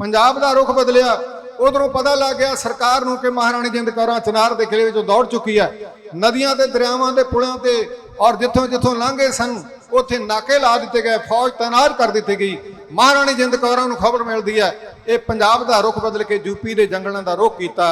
ਪੰਜਾਬ ਦਾ ਰੁਖ ਬਦਲਿਆ, ਉਧਰੋਂ ਪਤਾ ਲੱਗ ਗਿਆ ਸਰਕਾਰ ਨੂੰ ਕਿ ਮਹਾਰਾਣੀ ਜਿੰਦ ਕੌਰਾਂ ਚਨਾਰ ਦੇ ਕਿਲੇ ਵਿੱਚੋਂ ਦੌੜ ਚੁੱਕੀ ਹੈ। ਨਦੀਆਂ ਤੇ ਦਰਿਆਵਾਂ ਦੇ ਪੁਲਾਂ ਤੇ ਔਰ ਜਿੱਥੋਂ ਜਿੱਥੋਂ ਲੰਘੇ ਸਨ, ਉੱਥੇ ਨਾਕੇ ਲਾ ਦਿੱਤੇ ਗਏ, ਫੌਜ ਤੈਨਾਤ ਕਰ ਦਿੱਤੀ ਗਈ। ਮਹਾਰਾਣੀ ਜਿੰਦ ਕੌਰਾਂ ਨੂੰ ਖਬਰ ਮਿਲਦੀ ਹੈ, ਇਹ ਪੰਜਾਬ ਦਾ ਰੁਖ ਬਦਲ ਕੇ ਯੂਪੀ ਦੇ ਜੰਗਲਾਂ ਦਾ ਰੁਖ ਕੀਤਾ।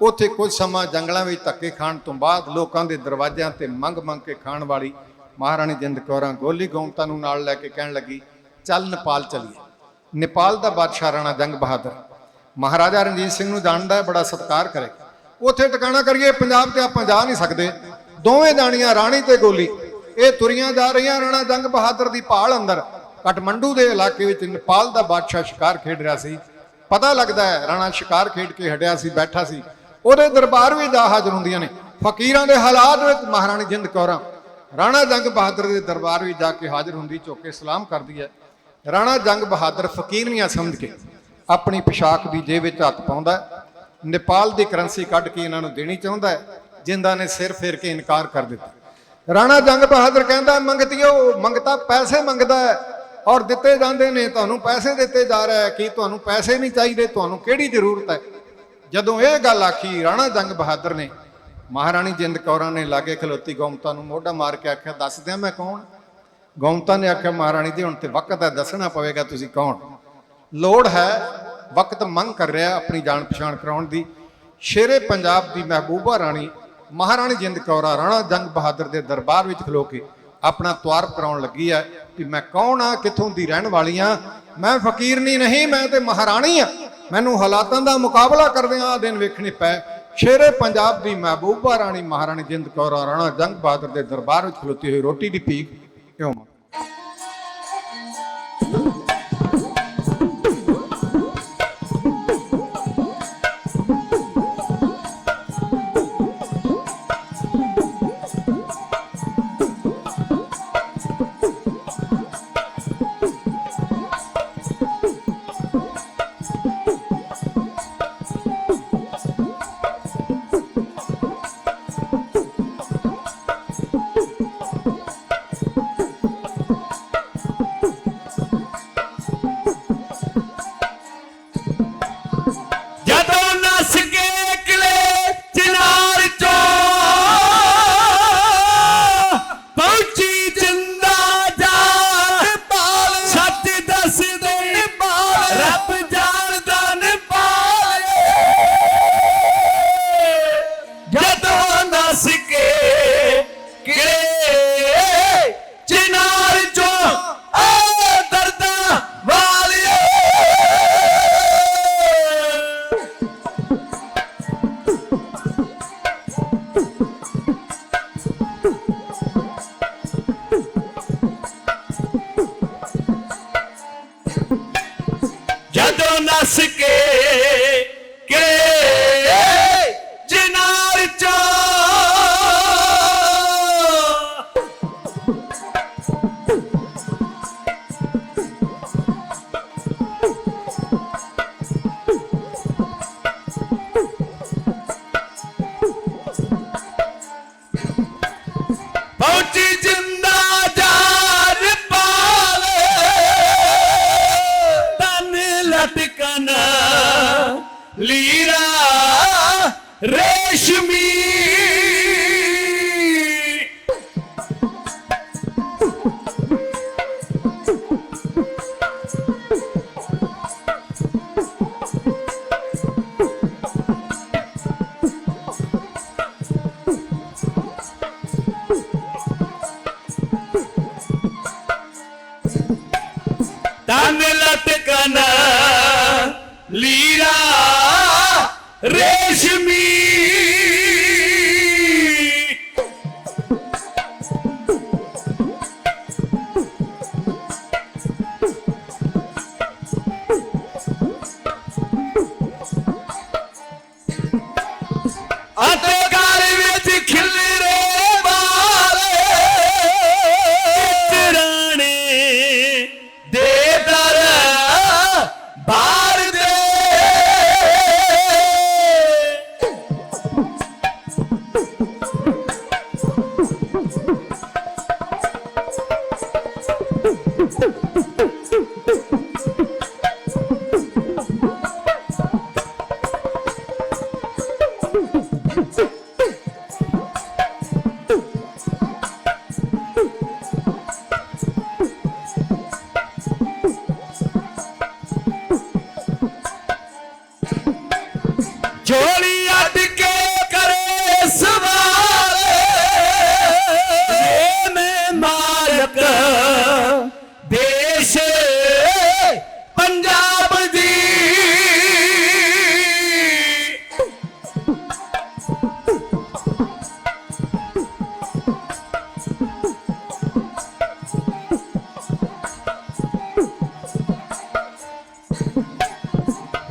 ਉੱਥੇ ਕੁਝ ਸਮਾਂ ਜੰਗਲਾਂ ਵਿੱਚ ਧੱਕੇ ਖਾਣ ਤੋਂ ਬਾਅਦ ਲੋਕਾਂ ਦੇ ਦਰਵਾਜ਼ਿਆਂ ਤੇ ਮੰਗ ਮੰਗ ਕੇ ਖਾਣ ਵਾਲੀ ਮਹਾਰਾਣੀ ਜਿੰਦ ਕੌਰਾਂ ਗੋਲੀ ਗੌਂਤਾ ਨੂੰ ਨਾਲ ਲੈ ਕੇ ਕਹਿਣ ਲੱਗੀ, ਚੱਲ ਨੇਪਾਲ ਚਲੀਏ। ਨੇਪਾਲ ਦਾ ਬਾਦਸ਼ਾਹ ਰਾਣਾ ਜੰਗ ਬਹਾਦਰ। ਮਹਾਰਾਜਾ ਰਣਜੀਤ ਸਿੰਘ ਨੂੰ ਜਾਣਦਾ ਹੈ ਬੜਾ ਸਤਿਕਾਰ ਕਰੇ। ਉੱਥੇ ਟਿਕਾਣਾ ਕਰੀਏ, ਪੰਜਾਬ ਤੇ ਆਪਾਂ ਜਾ ਨਹੀਂ ਸਕਦੇ। ਦੋਵੇਂ ਦਾਣੀਆਂ ਰਾਣੀ ਤੇ ਗੋਲੀ। ਇਹ ਤੁਰੀਆਂ ਜਾ ਰਹੀਆਂ, ਰਾਣਾ ਜੰਗ ਬਹਾਦਰ ਦੀ ਭਾਲ ਅੰਦਰ। ਕਟਮੰਡੂ ਦੇ ਇਲਾਕੇ ਵਿੱਚ ਨੇਪਾਲ ਦਾ ਬਾਦਸ਼ਾਹ ਸ਼ਿਕਾਰ ਖੇਡ ਰਿਹਾ ਸੀ। ਪਤਾ ਲੱਗਦਾ ਹੈ, ਰਾਣਾ ਸ਼ਿਕਾਰ ਖੇਡ ਕੇ ਹਟਿਆ ਸੀ, ਬੈਠਾ ਸੀ। ਉਹਦੇ ਦਰਬਾਰ ਵੀ ਜਾ ਹਾਜ਼ਰ ਹੁੰਦੀਆਂ ਨੇ। ਫਕੀਰਾਂ ਦੇ ਹਾਲਾਤ ਵਿੱਚ ਮਹਾਰਾਣੀ ਜਿੰਦ ਕੌਰਾਂ। ਰਾਣਾ ਜੰਗ ਬਹਾਦਰ ਦੇ ਦਰਬਾਰ ਵਿੱਚ ਜਾ ਕੇ ਹਾਜ਼ਰ ਹੁੰਦੀ ਝੁੱਕ ਕੇ ਸਲਾਮ ਕਰਦੀ ਹੈ। ਰਾਣਾ ਜੰਗ ਬਹਾਦਰ ਫਕੀਰਨੀਆਂ ਸਮਝ ਕੇ ਆਪਣੀ ਪੋਸ਼ਾਕ ਦੀ ਜੇਬ ਵਿੱਚ ਹੱਥ ਪਾਉਂਦਾ ਨੇਪਾਲ ਦੀ ਕਰੰਸੀ ਕੱਢ ਕੇ ਇਹਨਾਂ ਨੂੰ ਦੇਣੀ ਚਾਹੁੰਦਾ ਹੈ ਜਿੰਦਾਂ ਨੇ ਸਿਰ ਫੇਰ ਕੇ ਇਨਕਾਰ ਕਰ ਦਿੱਤਾ। ਰਾਣਾ ਜੰਗ ਬਹਾਦਰ ਕਹਿੰਦਾ, ਮੰਗਤਿਓ ਮੰਗਤਾ ਪੈਸੇ ਮੰਗਦਾ ਹੈ ਔਰ ਦਿੱਤੇ ਜਾਂਦੇ ਨੇ, ਤੁਹਾਨੂੰ ਪੈਸੇ ਦਿੱਤੇ ਜਾ ਰਿਹਾ ਹੈ, ਕਿ ਤੁਹਾਨੂੰ ਪੈਸੇ ਨਹੀਂ ਚਾਹੀਦੇ, ਤੁਹਾਨੂੰ ਕਿਹੜੀ ਜ਼ਰੂਰਤ ਹੈ? ਜਦੋਂ ਇਹ ਗੱਲ ਆਖੀ, ਰਾਣਾ ਜੰਗ ਬਹਾਦਰ ਨੇ, ਮਹਾਰਾਣੀ ਜਿੰਦ ਕੌਰਾਂ ਨੇ ਲਾਗੇ ਖਲੋਤੀ ਗੌਮਤਾ ਨੂੰ ਮੋਢਾ ਮਾਰ ਕੇ ਆਖਿਆ ਦੱਸਦਿਆਂ ਮੈਂ ਕੌਣ? ਗੌਮਤਾ ਨੇ ਆਖਿਆ, ਮਹਾਰਾਣੀ ਜੀ, ਹੁਣ ਤੇ ਵਕਤ ਹੈ, ਦੱਸਣਾ ਪਵੇਗਾ ਤੁਸੀਂ ਕੌਣ? ਲੋੜ ਹੈ, ਵਕਤ ਮੰਗ ਕਰ ਰਿਹਾ ਆਪਣੀ ਜਾਣ ਪਛਾਣ ਕਰਾਉਣ ਦੀ। ਸ਼ੇਰੇ ਪੰਜਾਬ ਦੀ ਮਹਿਬੂਬਾ ਰਾਣੀ, ਮਹਾਰਾਣੀ ਜਿੰਦ ਕੌਰਾ ਰਾਣਾ ਜੰਗ ਬਹਾਦਰ ਦੇ ਦਰਬਾਰ ਵਿੱਚ ਖਲੋ ਕੇ ਆਪਣਾ ਤਵਾਰਫ ਕਰਾਉਣ ਲੱਗੀ ਹੈ ਕਿ ਮੈਂ ਕੌਣ ਆ, ਕਿੱਥੋਂ ਦੀ ਰਹਿਣ ਵਾਲੀ ਆ? ਮੈਂ ਫਕੀਰਨੀ ਨਹੀਂ ਮੈਂ ਤੇ ਮਹਾਰਾਣੀ ਆ। ਮੈਨੂੰ ਹਾਲਾਤਾਂ ਦਾ ਮੁਕਾਬਲਾ ਕਰਦਿਆਂ ਆ ਦਿਨ ਵੇਖਣੇ ਪਏ ਸ਼ੇਰੇ ਪੰਜਾਬ ਦੀ ਮਹਿਬੂਬਾ ਰਾਣੀ, ਮਹਾਰਾਣੀ ਜਿੰਦ ਕੌਰਾ ਰਾਣਾ ਜੰਗ ਬਹਾਦਰ ਦੇ ਦਰਬਾਰ ਵਿੱਚ ਖਲੋਤੀ ਹੋਈ ਰੋਟੀ ਦੀ ਭੀਖ ਕਿਉਂ ਮੰਗ ਜਦੋਂ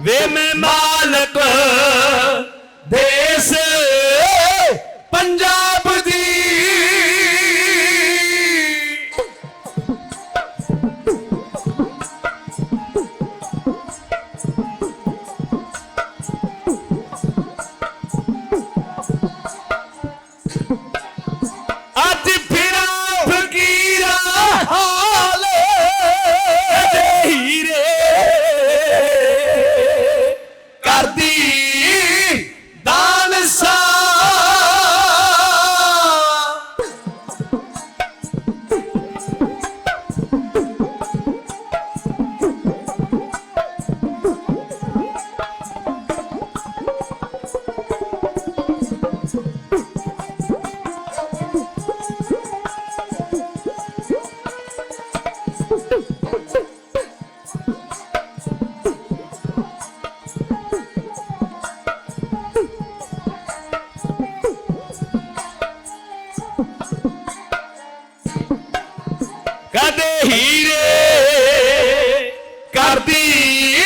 ਵੇ ਮੈਂ ਮਾਲਕ ਦੇਸ ਧਰਤੀ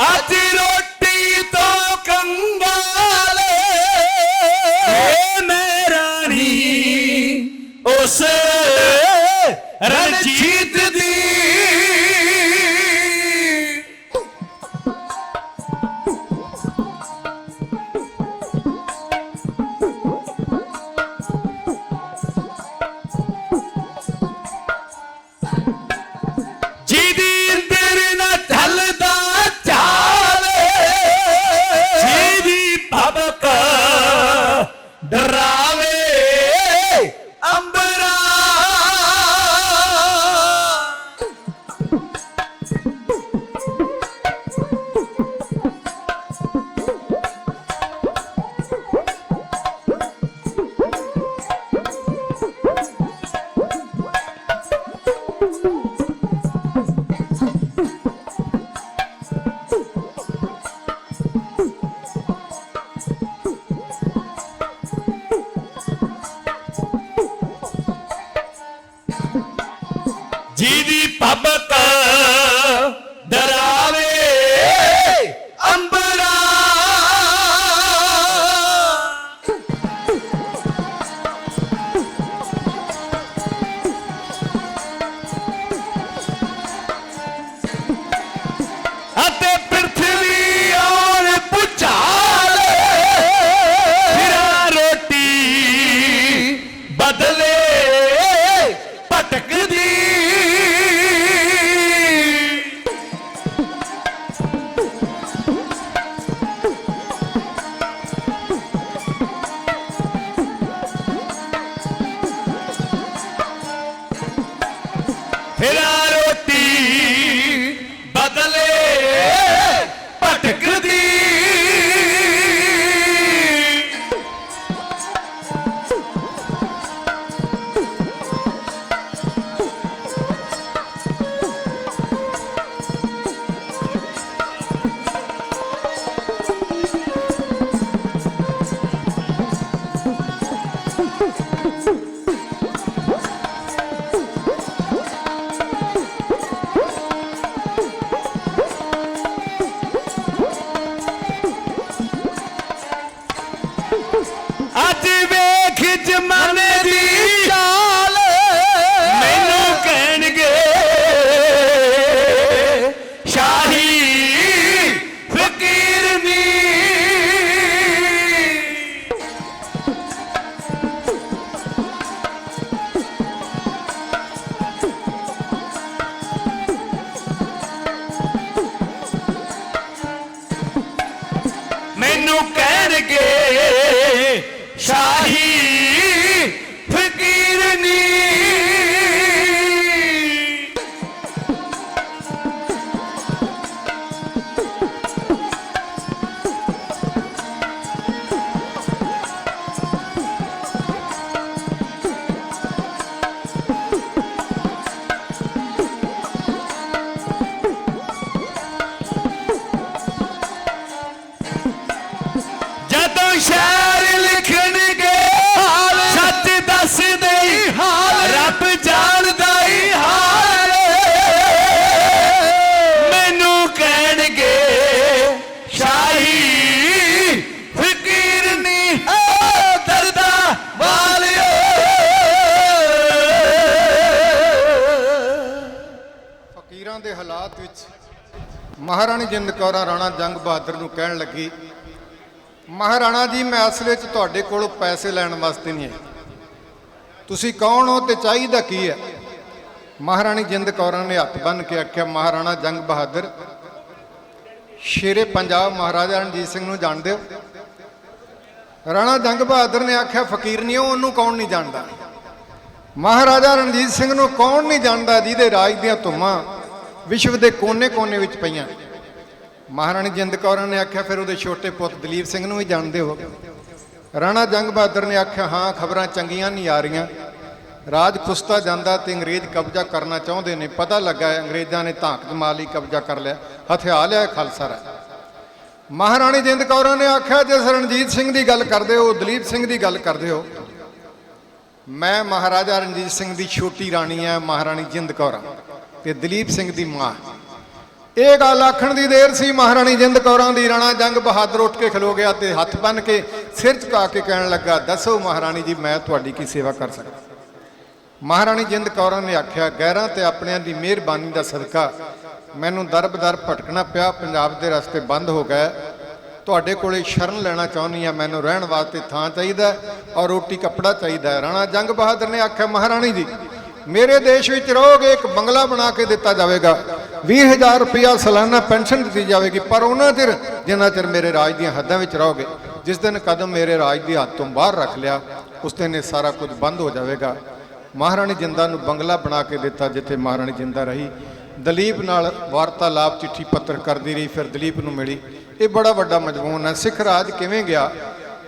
ਅੱਜ ਰੋਟੀ ਤੋਂ ਕੰਗਾਲੇ ਰਣਜੀਤ ਦੀ ਮਹਾਰਾਣੀ ਜਿੰਦ ਕੌਰਾਂ ਰਾਣਾ ਜੰਗ ਬਹਾਦਰ ਨੂੰ ਕਹਿਣ ਲੱਗੀ, ਮਹਾਰਾਣਾ ਜੀ, ਮੈਂ ਅਸਲ ਵਿੱਚ ਤੁਹਾਡੇ ਕੋਲੋਂ ਪੈਸੇ ਲੈਣ ਵਾਸਤੇ ਨਹੀਂ ਆਈ। ਤੁਸੀਂ ਕੌਣ ਹੋ ਤੇ ਚਾਹੀਦਾ ਕੀ ਹੈ? ਮਹਾਰਾਣੀ ਜਿੰਦ ਕੌਰਾਂ ਨੇ ਹੱਥ ਬੰਨ ਕੇ ਆਖਿਆ, ਮਹਾਰਾਣਾ ਜੰਗ ਬਹਾਦਰ, ਸ਼ੇਰੇ ਪੰਜਾਬ ਮਹਾਰਾਜਾ ਰਣਜੀਤ ਸਿੰਘ ਨੂੰ ਜਾਣਦੇ ਹੋ? ਰਾਣਾ ਜੰਗ ਬਹਾਦਰ ਨੇ ਆਖਿਆ, ਫਕੀਰ ਨਹੀਂ ਉਹਨੂੰ ਕੌਣ ਨਹੀਂ ਜਾਣਦਾ? ਮਹਾਰਾਜਾ ਰਣਜੀਤ ਸਿੰਘ ਨੂੰ ਕੌਣ ਨਹੀਂ ਜਾਣਦਾ ਜਿਹਦੇ ਰਾਜ ਦੀਆਂ ਧੁੰਮਾਂ ਵਿਸ਼ਵ ਦੇ ਕੋਨੇ-ਕੋਨੇ ਵਿੱਚ ਪਈਆਂ। ਮਹਾਰਾਣੀ ਜਿੰਦ ਕੌਰਾਂ ਨੇ ਆਖਿਆ, ਫਿਰ ਉਹਦੇ ਛੋਟੇ ਪੁੱਤ ਦਲੀਪ ਸਿੰਘ ਨੂੰ ਵੀ ਜਾਣਦੇ ਹੋ। ਰਾਣਾ ਜੰਗ ਬਹਾਦਰ ਨੇ ਆਖਿਆ, ਹਾਂ, ਖਬਰਾਂ ਚੰਗੀਆਂ ਨਹੀਂ ਆ ਰਹੀਆਂ। ਰਾਜ ਖੁਸਤਾ ਜਾਂਦਾ ਤੇ ਅੰਗਰੇਜ਼ ਕਬਜ਼ਾ ਕਰਨਾ ਚਾਹੁੰਦੇ ਨੇ। ਪਤਾ ਲੱਗਾ ਅੰਗਰੇਜ਼ਾਂ ਨੇ ਧਾਕ ਜਮਾ ਲਈ ਕਬਜ਼ਾ ਕਰ ਲਿਆ। ਹਥਿਆ ਲਿਆ ਖਾਲਸਾ ਰਾਜ। ਮਹਾਰਾਣੀ ਜਿੰਦ ਕੌਰਾਂ ਨੇ ਆਖਿਆ, ਜੇ ਰਣਜੀਤ ਸਿੰਘ ਦੀ ਗੱਲ ਕਰਦੇ ਹੋ, ਦਲੀਪ ਸਿੰਘ ਦੀ ਗੱਲ ਕਰਦੇ ਹੋ, ਮੈਂ ਮਹਾਰਾਜਾ ਰਣਜੀਤ ਸਿੰਘ ਦੀ ਛੋਟੀ ਰਾਣੀ ਆ ਮਹਾਰਾਣੀ ਜਿੰਦ ਕੌਰਾਂ ਤੇ ਦਲੀਪ ਸਿੰਘ ਦੀ ਮਾਂ ਇਹ ਗੱਲ ਆਖਣ ਦੀ ਦੇਰ ਸੀ, ਮਹਾਰਾਣੀ ਜਿੰਦ ਕੌਰਾਂ ਦੀ ਰਾਣਾ ਜੰਗ ਬਹਾਦਰ ਉੱਠ ਕੇ ਖਲੋ ਗਿਆ ਤੇ ਹੱਥ ਬੰਨ ਕੇ ਸਿਰ ਝੁਕਾ ਕੇ ਕਹਿਣ ਲੱਗਾ, ਦੱਸੋ ਮਹਾਰਾਣੀ ਜੀ, ਮੈਂ ਤੁਹਾਡੀ ਕੀ ਸੇਵਾ ਕਰ ਸਕਦਾ? ਮਹਾਰਾਣੀ ਜਿੰਦ ਕੌਰਾਂ ਨੇ ਆਖਿਆ ਗਹਿਰਾਂ ਤੇ ਆਪਣਿਆਂ ਦੀ ਮਿਹਰਬਾਨੀ ਦਾ ਸਦਕਾ। ਮੈਨੂੰ ਦਰਬਦਰ ਭਟਕਣਾ ਪਿਆ, ਪੰਜਾਬ ਦੇ ਰਸਤੇ ਬੰਦ ਹੋ ਗਏ। ਤੁਹਾਡੇ ਕੋਲੇ ਸ਼ਰਨ ਲੈਣਾ ਚਾਹੁੰਦੀ ਆ ਮੈਨੂੰ ਰਹਿਣ ਵਾਸਤੇ ਥਾਂ ਚਾਹੀਦਾ ਔਰ ਰੋਟੀ ਕੱਪੜਾ ਚਾਹੀਦਾ ਰਾਣਾ ਜੰਗ ਬਹਾਦਰ ਨੇ ਆਖਿਆ, ਮਹਾਰਾਣੀ ਜੀ, ਮੇਰੇ ਦੇਸ਼ ਵਿੱਚ ਰਹੋਗੇ, ਇੱਕ ਬੰਗਲਾ ਬਣਾ ਕੇ ਦਿੱਤਾ ਜਾਵੇਗਾ। 20000 ਰੁਪਇਆ ਸਾਲਾਨਾ ਪੈਨਸ਼ਨ ਦਿੱਤੀ ਜਾਵੇਗੀ, ਪਰ ਉਹਨਾਂ ਚਿਰ, ਜਿੰਨਾ ਚਿਰ ਮੇਰੇ ਰਾਜ ਦੀਆਂ ਹੱਦਾਂ ਵਿੱਚ ਰਹੋਗੇ, ਜਿਸ ਦਿਨ ਕਦਮ ਮੇਰੇ ਰਾਜ ਦੀ ਹੱਦ ਤੋਂ ਬਾਹਰ ਰੱਖ ਲਿਆ, ਉਸ ਦਿਨ ਇਹ ਸਾਰਾ ਕੁਝ ਬੰਦ ਹੋ ਜਾਵੇਗਾ। ਮਹਾਰਾਣੀ ਜਿੰਦਾ ਨੂੰ ਬੰਗਲਾ ਬਣਾ ਕੇ ਦਿੱਤਾ, ਜਿੱਥੇ ਮਹਾਰਾਣੀ ਜਿੰਦਾ ਰਹੀ। ਦਲੀਪ ਨਾਲ ਵਾਰਤਾਲਾਪ ਚਿੱਠੀ ਪੱਤਰ ਕਰਦੀ ਰਹੀ, ਫਿਰ ਦਲੀਪ ਨੂੰ ਮਿਲੀ। ਇਹ ਬੜਾ ਵੱਡਾ ਮਜਮੂਨ ਹੈ। ਸਿੱਖ ਰਾਜ ਕਿਵੇਂ ਗਿਆ?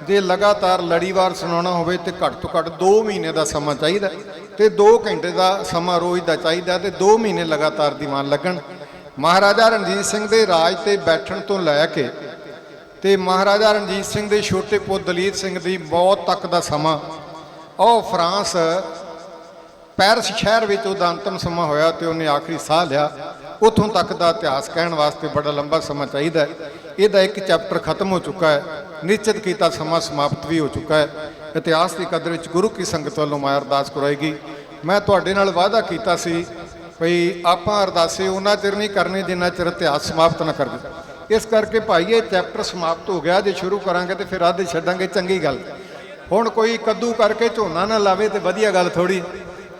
ਜੇ ਲਗਾਤਾਰ ਲੜੀਵਾਰ ਸੁਣਾਉਣਾ ਹੋਵੇ ਤੇ ਘੱਟ ਤੋਂ ਘੱਟ 2 ਮਹੀਨੇ ਦਾ ਸਮਾਂ ਚਾਹੀਦਾ। ਤੇ 2 ਘੰਟੇ ਦਾ ਸਮਾਂ ਰੋਜ਼ ਦਾ ਚਾਹੀਦਾ ਤੇ 2 ਮਹੀਨੇ ਲਗਾਤਾਰ ਦੀਵਾਨ ਲੱਗਣ। ਮਹਾਰਾਜਾ ਰਣਜੀਤ ਸਿੰਘ ਦੇ ਰਾਜ ਤੇ ਬੈਠਣ ਤੋਂ ਲੈ ਕੇ ਤੇ ਮਹਾਰਾਜਾ ਰਣਜੀਤ ਸਿੰਘ ਦੇ ਛੋਟੇ ਪੁੱਤ ਦਲੀਪ ਸਿੰਘ ਦੀ ਮੌਤ ਤੱਕ ਦਾ ਸਮਾਂ। ਉਹ ਫਰਾਂਸ ਪੈਰਿਸ ਸ਼ਹਿਰ ਵਿੱਚ ਉਹਦਾ ਅੰਤਮ ਸਮਾਂ ਹੋਇਆ ਤੇ ਉਹਨੇ ਆਖਰੀ ਸਾਹ ਲਿਆ। ਉਥੋਂ ਤੱਕ ਦਾ ਇਤਿਹਾਸ ਕਹਿਣ ਵਾਸਤੇ ਬੜਾ ਲੰਬਾ ਸਮਾਂ ਚਾਹੀਦਾ ਹੈ। ਇਹਦਾ ਇੱਕ ਚੈਪਟਰ ਖਤਮ ਹੋ ਚੁੱਕਾ ਹੈ। ਨਿਸ਼ਚਿਤ ਕੀਤਾ ਸਮਾਂ ਸਮਾਪਤ ਵੀ ਹੋ ਚੁੱਕਾ ਹੈ। ਇਤਿਹਾਸ ਦੀ ਕਦਰ ਵਿੱਚ ਗੁਰੂ ਕੀ ਸੰਗਤ ਵੱਲੋਂ ਮੈਂ ਅਰਦਾਸ ਕਰਾਏਗੀ ਮੈਂ ਤੁਹਾਡੇ ਨਾਲ ਵਾਅਦਾ ਕੀਤਾ ਸੀ ਭਈ ਆਪਾਂ ਅਰਦਾਸੇ ਉਹਨਾਂ ਚਿਰ ਨਹੀਂ ਕਰਨੇ ਜਿੰਨਾ ਚਿਰ ਇਤਿਹਾਸ ਸਮਾਪਤ ਨਾ ਕਰ ਦੇ ਇਸ ਕਰਕੇ ਭਾਈ ਇਹ ਚੈਪਟਰ ਸਮਾਪਤ ਹੋ ਗਿਆ, ਜੇ ਸ਼ੁਰੂ ਕਰਾਂਗੇ ਤੇ ਫਿਰ ਅੱਧ ਛੱਡਾਂਗੇ, ਚੰਗੀ ਗੱਲ। ਹੁਣ ਕੋਈ ਕੱਦੂ ਕਰਕੇ ਝੋਨਾ ਨਾ ਲਾਵੇ ਤੇ ਵਧੀਆ ਗੱਲ ਥੋੜੀ